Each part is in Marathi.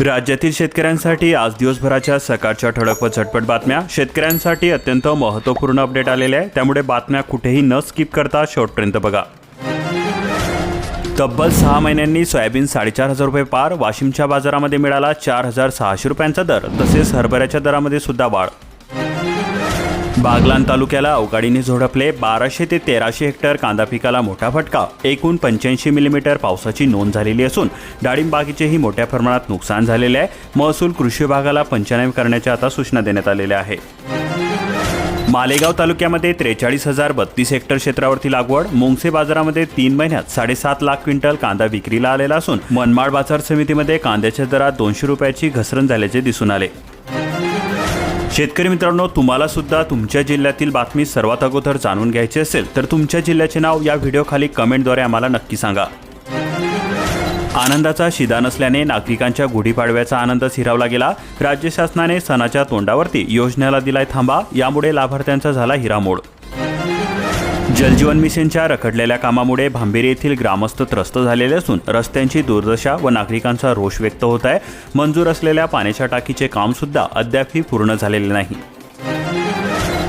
राज्यातील शेतकऱ्यांसाठी आज दिवसभराच्या सकाळच्या ठळक व झटपट बातम्या. शेतकऱ्यांसाठी अत्यंत महत्त्वपूर्ण अपडेट आलेले आहे. त्यामुळे बातम्या कुठेही न स्किप करता शेवटपर्यंत बघा. तब्बल सहा महिन्यांनी सोयाबीन साडेचार हजार रुपये पार वाशिमच्या बाजारामध्ये मिळाला चार हजार सहाशे रुपयांचा दर. तसेच हरभऱ्याच्या दरामध्ये सुद्धा वाढ. बागलान तालुक्याला अवकाळीने झोडपले बाराशे ते तेराशे हेक्टर कांदा पिकाला मोठा फटका. एकूण पंच्याऐंशी मिलीमीटर पावसाची नोंद झालेली असून डाळिंब बागेचेही मोठ्या प्रमाणात नुकसान झालेले आहे. महसूल कृषी विभागाला पंचनामे करण्याच्या आता सूचना देण्यात आलेल्या आहे मालेगाव तालुक्यामध्ये त्रेचाळीस हजार बत्तीस हेक्टर क्षेत्रावरती लागवड. मोंगसे बाजारामध्ये तीन महिन्यात साडेसात लाख क्विंटल कांदा विक्रीला आलेला असून मनमाड बाजार समितीमध्ये कांद्याच्या दरात दोनशे रुपयाची घसरण झाल्याचे दिसून आले. शेतकरी मित्रांनो तुम्हाला सुद्धा तुमच्या जिल्ह्यातील बातमी सर्वात अगोदर जाणून घ्यायची असेल तर तुमच्या जिल्ह्याचे नाव या व्हिडिओ खाली कमेंटद्वारे आम्हाला नक्की सांगा. आनंदाचा शिदा नसल्याने नागरिकांच्या गुढीपाडव्याचा आनंद हिरावला गेला. राज्य शासनाने सणाच्या तोंडावरती योजनेला दिलाय थांबा यामुळे लाभार्थ्यांचा झाला हिरामोड. जलजीवन मिशनच्या रखडलेल्या कामामुळे भांबेरी येथील ग्रामस्थ त्रस्त झालेले असून रस्त्यांची दुर्दशा व नागरिकांचा रोष व्यक्त होत आहे. मंजूर असलेल्या पाण्याच्या टाकीचे काम सुद्धा अद्यापही पूर्ण झालेले नाही.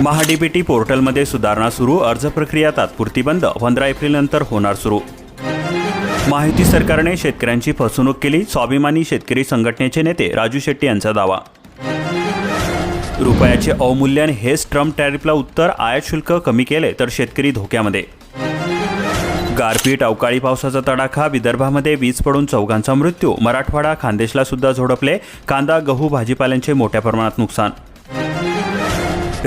महाडीबीटी पोर्टलमध्ये सुधारणा सुरू. अर्ज प्रक्रिया तात्पुरती बंद. पंधरा एप्रिलनंतर होणार सुरू. माहिती सरकारने शेतकऱ्यांची फसवणूक केली. स्वाभिमानी शेतकरी संघटनेचे नेते राजू शेट्टी यांचा दावा. रुपयाचे अवमूल्यन हेच ट्रम्प टॅरिफला उत्तर आयात शुल्क कमी केले तर शेतकरी धोक्यामध्ये. गारपीट अवकाळी पावसाचा तडाखा विदर्भामध्ये वीज पडून चौघांचा मृत्यू मराठवाडा खानदेशला सुद्धा झोडपले कांदा गहू भाजीपाल्यांचे मोठ्या प्रमाणात नुकसान.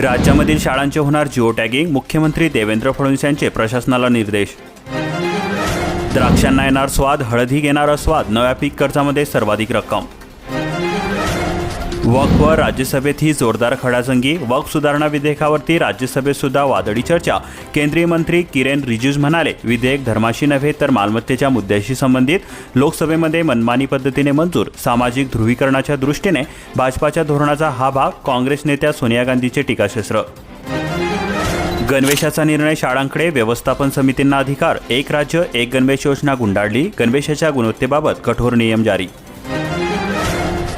राज्यामधील शाळांचे होणार जिओ टॅगिंग मुख्यमंत्री देवेंद्र फडणवीस यांचे प्रशासनाला निर्देश. द्राक्षांना येणार स्वाद हळदी घेणार स्वाद नव्या पीक कर्जामध्ये सर्वाधिक रक्कम. वक्फवर राज्यसभेत ही जोरदार खडाजंगी वक्फ सुधारणा विधेयकावरती राज्यसभेत सुद्धा वादळी चर्चा. केंद्रीय मंत्री किरेन रिजिजू म्हणाले विधेयक धर्माशी नव्हे तर मालमत्तेच्या मुद्द्याशी संबंधित. लोकसभेमध्ये मनमानी पद्धतीने मंजूर. सामाजिक ध्रुवीकरणाच्या दृष्टीने भाजपाच्या धोरणाचा हा भाग काँग्रेस नेत्या सोनिया गांधीचे टीकाशस्त्र. गणवेशाचा निर्णय शाळांकडे व्यवस्थापन समितींना अधिकार. एक राज्य एक गणवेश योजना गुंडाळली. गणवेशाच्या गुणवत्तेबाबत कठोर नियम जारी.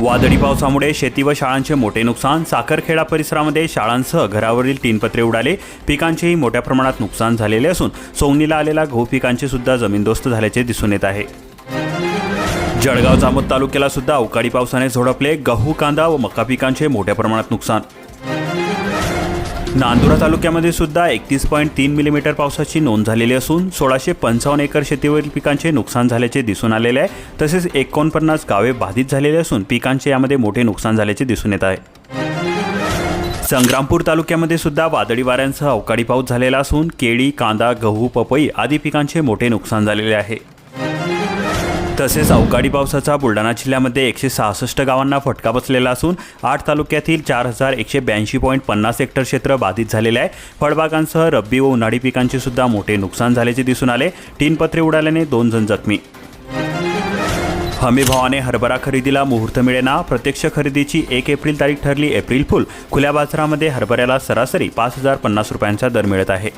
वादळी पावसामुळे शेती व शाळांचे मोठे नुकसान साखरखेडा परिसरामध्ये शाळांसह घरावरील टीनपत्रे उडाले. पिकांचेही मोठ्या प्रमाणात नुकसान झालेले असून सोंगणीला आलेल्या गहू पिकांचे सुद्धा जमीनदोस्त झाल्याचे दिसून येत आहे. जळगाव जामोद तालुक्याला सुद्धा अवकाळी पावसाने झोडपले गहू कांदा व मका पिकांचे मोठ्या प्रमाणात नुकसान. नांदुरा तालुक्यामध्ये सुद्धा एकतीस पॉईंट तीन मिलीमीटर पावसाची नोंद झालेली असून सोळाशे पंचावन्न एकर शेतीवरील पिकांचे नुकसान झाल्याचे दिसून आलेले आहे. तसेच एकोणपन्नास गावे बाधित झालेले असून पिकांचे यामध्ये मोठे नुकसान झाल्याचे दिसून येत आहे. संग्रामपूर तालुक्यामध्ये सुद्धा वादळी वाऱ्यांसह अवकाळी पाऊस झालेला असून केळी कांदा गहू पपई आदी पिकांचे मोठे नुकसान झालेले आहे. तसेच अवकाळी पावसाचा बुलढाणा जिल्ह्यामध्ये एकशे सहासष्ट गावांना फटका बसलेला असून आठ तालुक्यातील चार हजार एकशे ब्याऐंशी पॉईंट पन्नास हेक्टर क्षेत्र बाधित झालेले आहे. फळबागांसह रब्बी व उन्हाळी पिकांचे सुद्धा मोठे नुकसान झाल्याचे दिसून आले. तीन पत्रे उडाल्याने दोन जण जखमी. हमीभावाने हरभरा खरेदीला मुहूर्त मिळेना. प्रत्यक्ष खरेदीची एक एप्रिल तारीख ठरली. एप्रिल फुल खुल्या बाजारामध्ये हरभऱ्याला सरासरी पाच हजार पन्नास रुपयांचा दर मिळत आहे.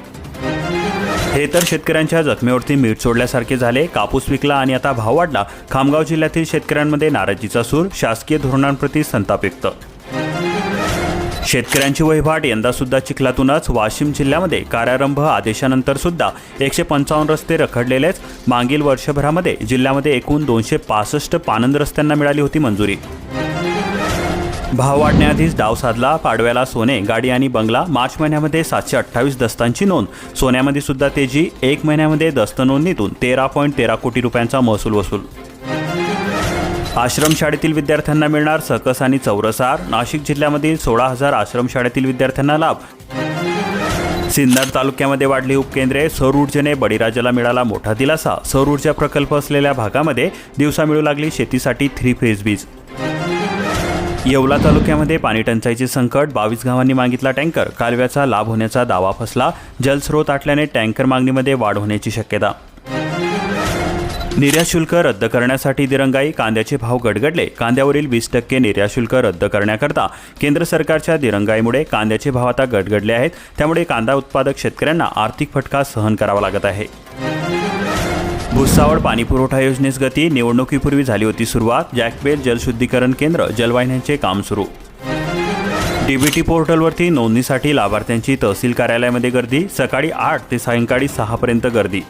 हे तर शेतकऱ्यांच्या जखमेवरती मीठ सोडल्यासारखे झाले. कापूस विकला आणि आता भाव वाढला. खामगाव जिल्ह्यातील शेतकऱ्यांमध्ये नाराजीचा सूर शासकीय धोरणांप्रती संताप व्यक्त. शेतकऱ्यांची वहिवाट यंदा सुद्धा चिखलातूनच. वाशिम जिल्ह्यामध्ये कार्यारंभ आदेशानंतर सुद्धा एकशे पंचावन्न रस्ते रखडलेलेच. मागील वर्षभरामध्ये जिल्ह्यामध्ये एकूण दोनशे पासष्ट पानंद रस्त्यांना मिळाली होती मंजुरी. भाव वाढण्याआधीच डाव साधला. पाडव्याला सोने गाडी आणि बंगला. मार्च महिन्यामध्ये सातशे अठ्ठावीस दस्तांची नोंद. सोन्यामध्ये सुद्धा तेजी. एक महिन्यामध्ये दस्त नोंदणीतून तेरा पॉईंट तेरा कोटी रुपयांचा महसूल वसूल. आश्रमशाळेतील विद्यार्थ्यांना मिळणार सकस आणि चौरसार नाशिक जिल्ह्यामधील सोळा हजार आश्रमशाळेतील विद्यार्थ्यांना लाभ. सिन्नर तालुक्यामध्ये वाढली उपकेंद्रे. सौर ऊर्जेने बळीराजाला मिळाला मोठा दिलासा. सौर ऊर्जा प्रकल्प असलेल्या भागामध्ये दिवसा मिळू लागली शेतीसाठी थ्री फेज वीज. येवला तालुक्यामध्ये पाणी टंचाईचे संकट बावीस गावांनी मागितला टँकर कालव्याचा लाभ होण्याचा दावा फसला जलस्रोत आटल्याने टँकर मागणीमध्ये वाढ होण्याची शक्यता. निर्यात शुल्क रद्द करण्यासाठी दिरंगाई कांद्याचे भाव गडगडले कांद्यावरील वीस टक्के निर्यात शुल्क रद्द करण्याकरता केंद्र सरकारच्या दिरंगाईमुळे कांद्याचे भाव आता गडगडले आहेत त्यामुळे कांदा उत्पादक शेतकऱ्यांना आर्थिक फटका सहन करावा लागत आहे. भुसावळ पाणीपुरवठा योजनेस गती निवडणुकीपूर्वी झाली होती सुरुवात. जॅकबेल जलशुद्धीकरण केंद्र जलवाहिन्यांचे काम सुरू. डीबीटी पोर्टलवरती नोंदणीसाठी लाभार्थ्यांची तहसील कार्यालयामध्ये गर्दी सकाळी आठ ते सायंकाळी सहापर्यंत गर्दी.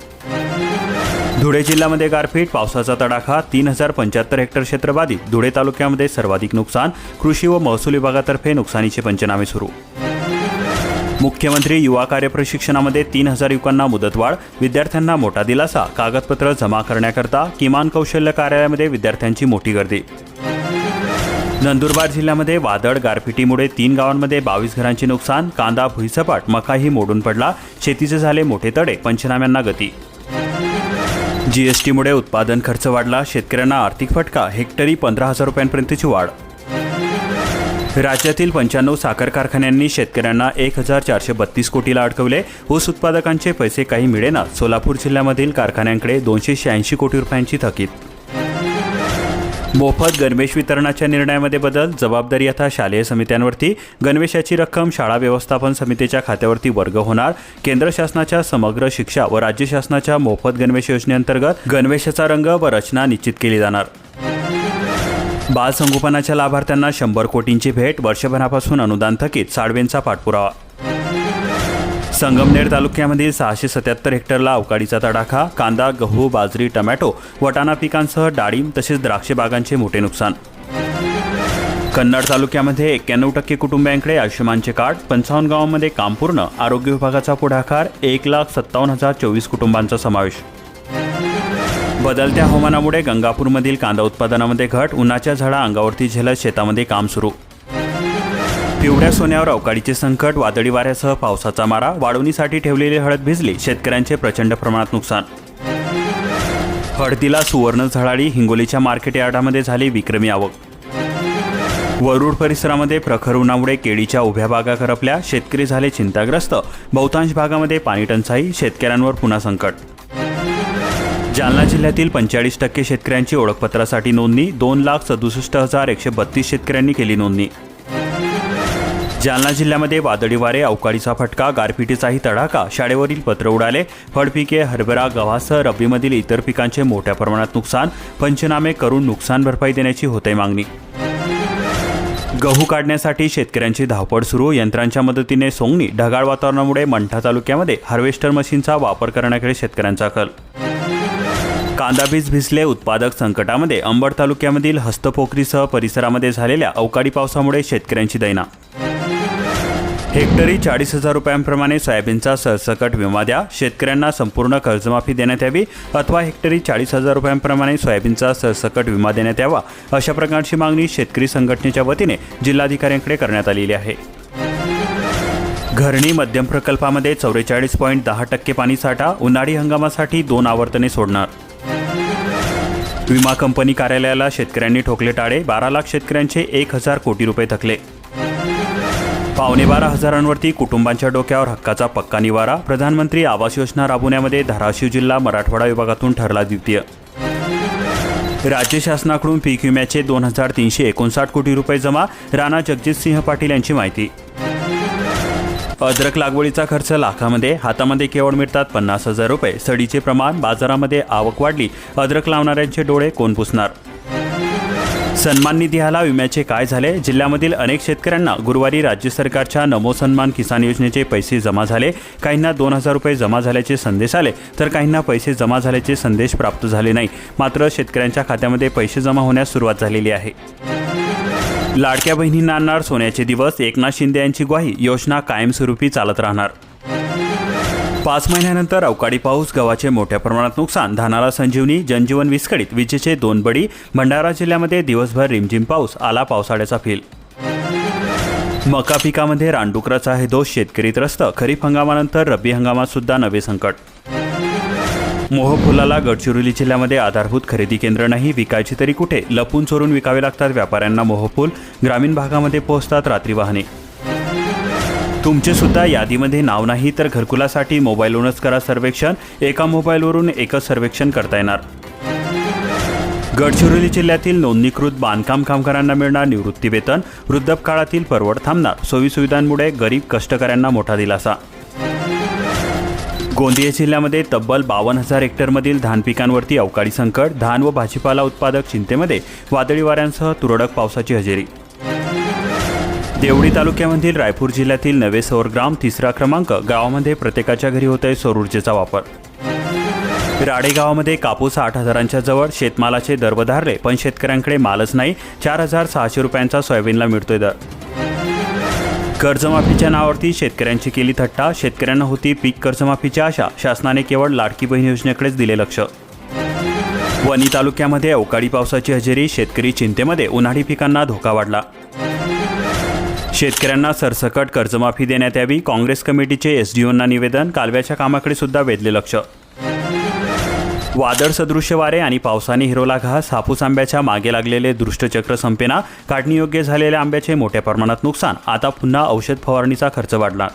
धुळे जिल्ह्यामध्ये गारपीट पावसाचा तडाखा तीन हजार पंच्याहत्तर हेक्टर क्षेत्र बाधित. धुळे तालुक्यामध्ये सर्वाधिक नुकसान कृषी व महसूल विभागातर्फे नुकसानीचे पंचनामे सुरू. मुख्यमंत्री युवा कार्य प्रशिक्षणामध्ये तीन हजार युवकांना मुदतवाढ विद्यार्थ्यांना मोठा दिलासा कागदपत्र जमा करण्याकरता किमान कौशल्य कार्यालयामध्ये विद्यार्थ्यांची मोठी गर्दी. नंदुरबार जिल्ह्यामध्ये वादळ गारपिटीमुळे तीन गावांमध्ये बावीस घरांचे नुकसान कांदा भुईसपाट मकाही मोडून पडला शेतीचे झाले मोठे तडे पंचनाम्यांना गती. जीएसटीमुळे उत्पादन खर्च वाढला शेतकऱ्यांना आर्थिक फटका हेक्टरी पंधरा हजार रुपयांपर्यंतची वाढ. राज्यातील पंच्याण्णव साखर कारखान्यांनी शेतकऱ्यांना एक हजार चारशे बत्तीस कोटीला अडकवले. ऊस उत्पादकांचे पैसे काही मिळेना सोलापूर जिल्ह्यामधील कारखान्यांकडे दोनशे शहाऐंशी कोटी रुपयांची थकीत. मोफत गणवेश वितरणाच्या निर्णयामध्ये बदल जबाबदारी आता शालेय समित्यांवरती. गणवेशाची रक्कम शाळा व्यवस्थापन समितीच्या खात्यावरती वर्ग होणार. केंद्र शासनाच्या समग्र शिक्षा व राज्य शासनाच्या मोफत गणवेश योजनेअंतर्गत गणवेशाचा रंग व रचना निश्चित केली जाणार. बाल संगोपनाच्या लाभार्थ्यांना शंभर कोटींची भेट वर्षभरापासून अनुदान थकीत साडवेंचा पाठपुरावा. संगमनेर तालुक्यामधील सहाशे सत्याहत्तर हेक्टरला अवकाळीचा तडाखा कांदा गहू बाजरी टमॅटो वटाणा पिकांसह डाळिंब तसेच द्राक्ष बागांचे मोठे नुकसान. कन्नड तालुक्यामध्ये एक्क्याण्णव टक्के कुटुंबियांकडे आयुष्यमानचे कार्ड पंचावन्न गावांमध्ये काम पूर्ण आरोग्य विभागाचा पुढाकार एक लाख सत्तावन्न हजार चोवीस कुटुंबांचा समावेश. बदलत्या हवामानामुळे गंगापूरमधील कांदा उत्पादनामध्ये घट उन्हाच्या झाडा अंगावरती झेलत शेतामध्ये काम सुरू. पिवळ्या सोन्यावर अवकाळीचे संकट वादळी वाऱ्यासह पावसाचा मारा वाढवणीसाठी ठेवलेली हळद भिजली शेतकऱ्यांचे प्रचंड प्रमाणात नुकसान. हळदीला सुवर्ण झळाळी हिंगोलीच्या मार्केट यार्डामध्ये झाली विक्रमी आवक. वरुड परिसरामध्ये प्रखर उन्हामुळे केळीच्या उभ्या बागा करपल्या शेतकरी झाले चिंताग्रस्त बहुतांश भागामध्ये पाणी टंचाई शेतकऱ्यांवर पुन्हा संकट. जालना जिल्ह्यातील पंचेचाळीस टक्के शेतकऱ्यांची ओळखपत्रासाठी नोंदणी दोन लाख सदुसष्ट हजार एकशे बत्तीस शेतकऱ्यांनी केली नोंदणी. जालना जिल्ह्यामध्ये वादळी वारे अवकाळीचा फटका गारपिटीचाही तडाखा शाळेवरील पत्र उडाले फळपिके हरभरा गव्हासह रब्बीमधील इतर पिकांचे मोठ्या प्रमाणात नुकसान पंचनामे करून नुकसान भरपाई देण्याची होते मागणी. गहू काढण्यासाठी शेतकऱ्यांची धावपळ सुरू यंत्रांच्या मदतीने सोंगणी ढगाळ वातावरणामुळे मंठा तालुक्यामध्ये हार्वेस्टर मशीनचा वापर करण्याकडे शेतकऱ्यांचा कल. कांदा बीज भिजले उत्पादक संकटामध्ये अंबड तालुक्यामधील हस्तपोखरीसह परिसरामध्ये झालेल्या अवकाळी पावसामुळे शेतकऱ्यांची दैना. हेक्टरी चाळीस हजार रुपयांप्रमाणे सोयाबीनचा सरसकट विमा द्या. शेतकऱ्यांना संपूर्ण कर्जमाफी देण्यात यावी अथवा हेक्टरी चाळीस हजार रुपयांप्रमाणे सोयाबीनचा सरसकट विमा देण्यात यावा अशा प्रकारची मागणी शेतकरी संघटनेच्या वतीने जिल्हाधिकाऱ्यांकडे करण्यात आलेली आहे. घरणी मध्यम प्रकल्पामध्ये चौवेचाळीस पॉईंट दहा टक्के पाणी साठा. उन्हाळी हंगामासाठी दोन आवर्तने सोडणार. विमा कंपनी कार्यालयाला शेतकऱ्यांनी ठोकले टाळे. बारा लाख शेतकऱ्यांचे एक हजार कोटी रुपये थकले. पावणे बारा हजारांवरती कुटुंबांच्या डोक्यावर हक्काचा पक्का निवारा. प्रधानमंत्री आवास योजना राबवण्यामध्ये धाराशिव जिल्हा मराठवाडा विभागातून ठरला द्वितीय. राज्य शासनाकडून पीक विम्याचे दोन हजार तीनशे एकोणसाठ कोटी रुपये जमा. राणा जगजितसिंह पाटील यांची माहिती. अद्रक लागवडीचा खर्च लाखामध्ये हातामध्ये केवळ मिळतात पन्नास हजार रुपये. सडीचे प्रमाण बाजारामध्ये आवक वाढली. अद्रक लावणाऱ्यांचे डोळे कोण पुसणार? सन्मान निधी ह्याला विम्याचे काय झाले? जिल्ह्यामधील अनेक शेतकऱ्यांना गुरुवारी राज्य सरकारच्या नमो सन्मान किसान योजनेचे पैसे जमा झाले. काहींना दोन हजार रुपये जमा झाल्याचे संदेश आले तर काहींना पैसे जमा झाल्याचे संदेश प्राप्त झाले नाही. मात्र शेतकऱ्यांच्या खात्यामध्ये पैसे जमा होण्यास सुरुवात झालेली आहे. लाडक्या बहिणींना आणणार सोन्याचे दिवस एकनाथ शिंदे यांची ग्वाही योजना कायमस्वरूपी चालत राहणार. पाच महिन्यानंतर अवकाळी पाऊस गव्हाचे मोठ्या प्रमाणात नुकसान धानाला संजीवनी जनजीवन विस्कळीत विजेचे दोन बडी भंडारा जिल्ह्यामध्ये दिवसभर रिमझिम पाऊस आला पावसाळ्याचा फील. मका पिकामध्ये रानडुकराचा हे दोष शेतकरी त्रस्त खरीप हंगामानंतर रब्बी हंगामात सुद्धा नवे संकट. मोहफुलाला गडचिरोली जिल्ह्यामध्ये आधारभूत खरेदी केंद्र नाही विकायची तरी कुठे? लपून चोरून विकावे लागतात व्यापाऱ्यांना मोहफूल ग्रामीण भागामध्ये पोहोचतात रात्री वाहने. तुमचे सुद्धा यादीमध्ये नाव नाही तर घरकुलासाठी मोबाईलवरूनच करा सर्वेक्षण एका मोबाईलवरून एकच सर्वेक्षण करता येणार. गडचिरोली जिल्ह्यातील नोंदणीकृत बांधकाम कामगारांना मिळणार निवृत्ती वेतन वृद्धकाळातील परवड थांबणार सोयीसुविधांमुळे गरीब कष्टकऱ्यांना मोठा दिलासा. गोंदिया जिल्ह्यामध्ये तब्बल बावन्न हजार हेक्टरमधील धान पिकांवरती अवकाळी संकट धान व भाजीपाला उत्पादक चिंतेमध्ये वादळी वाऱ्यांसह तुरळक पावसाची हजेरी. देवडी तालुक्यामधील रायपूर जिल्ह्यातील नवे सौर ग्राम तिसरा क्रमांक गावामध्ये प्रत्येकाच्या घरी होत आहे सौरऊर्जेचा वापर. राडे गावामध्ये कापूस आठ हजारांच्या जवळ शेतमालाचे दर वधारले पण शेतकऱ्यांकडे मालच नाही चार हजार सहाशे रुपयांचा सोयाबीनला मिळतोय दर. कर्जमाफीच्या नावावरती शेतकऱ्यांची केली थट्टा शेतकऱ्यांना होती पीक कर्जमाफीची आशा शासनाने केवळ लाडकी बहीण योजनेकडेच दिले लक्ष. वणी तालुक्यामध्ये अवकाळी पावसाची हजेरी शेतकरी चिंतेमध्ये उन्हाळी पिकांना धोका वाढला. शेतकऱ्यांना सरसकट कर्जमाफी देण्यात यावी काँग्रेस कमिटीचे एसडीओंना निवेदन कालव्याच्या कामाकडे सुद्धा वेधले लक्ष. वादळ सदृश्य वारे आणि पावसाने हिरोला घास हापूस आंब्याच्या मागे लागलेले दृष्टचक्र संपेना काढणीयोग्य झालेल्या आंब्याचे मोठ्या प्रमाणात नुकसान. आता पुन्हा औषध फवारणीचा खर्च वाढला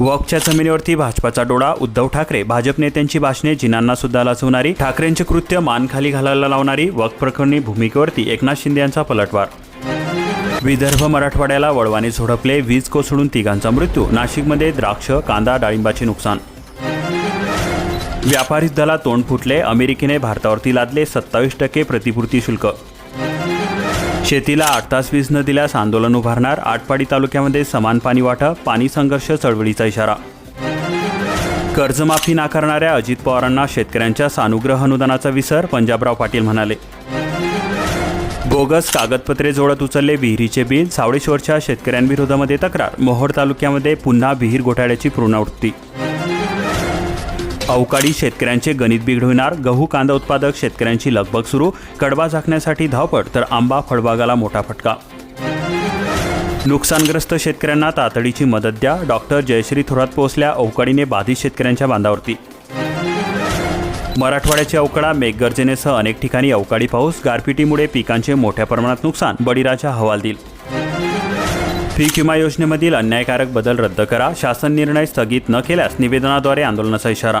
वॉकच्या जमिनीवरती भाजपाचा डोळा उद्धव ठाकरे. भाजप नेत्यांची भाषणे जिनांना सुद्धा लाचवणारी ठाकरेंचे कृत्य मान खाली घालायला लावणारी वक प्रकरणी भूमिकेवरती एकनाथ शिंदे यांचा पलटवार. विदर्भ मराठवाड्याला वळवाने झोडपले वीज कोसळून तिघांचा मृत्यू. नाशिकमध्ये द्राक्ष कांदा डाळिंबाचे नुकसान. व्यापारी दला तोंड फुटले अमेरिकेने भारतावरती लादले सत्तावीस टक्के प्रतिपूर्ती शुल्क. शेतीला आठ तास वीज न दिल्यास आंदोलन उभारणार आटपाडी तालुक्यामध्ये समान पाणी वाटा पाणी संघर्ष चळवळीचा इशारा. कर्जमाफी नाकारणाऱ्या अजित पवारांना शेतकऱ्यांच्या सानुग्रह अनुदानाचा विसर पंजाबराव पाटील म्हणाले. बोगस कागदपत्रे जोडत उचलले विहिरीचे बिल सावळेश्वरच्या शेतकऱ्यांविरोधामध्ये तक्रार मोहोळ तालुक्यामध्ये पुन्हा विहीर घोटाळ्याची पुनरावृत्ती अवकाळी शेतकऱ्यांचे गणित बिघडविणार गहू कांदा उत्पादक शेतकऱ्यांची लगबग सुरू कडवा झाकण्यासाठी धावपट तर आंबा फळबागाला मोठा फटका. नुकसानग्रस्त शेतकऱ्यांना तातडीची मदत द्या डॉक्टर जयश्री थोरात पोहोचल्या अवकाळीने बाधित शेतकऱ्यांच्या बांधावरती. मराठवाड्याची अवकाळा मेघगर्जनेसह अनेक ठिकाणी अवकाळी पाऊस गारपिटीमुळे पिकांचे मोठ्या प्रमाणात नुकसान बळीराजा हवाल दिल. पीक विमा योजनेमधील अन्यायकारक बदल रद्द करा शासन निर्णय स्थगित न केल्यास निवेदनाद्वारे आंदोलनाचा इशारा.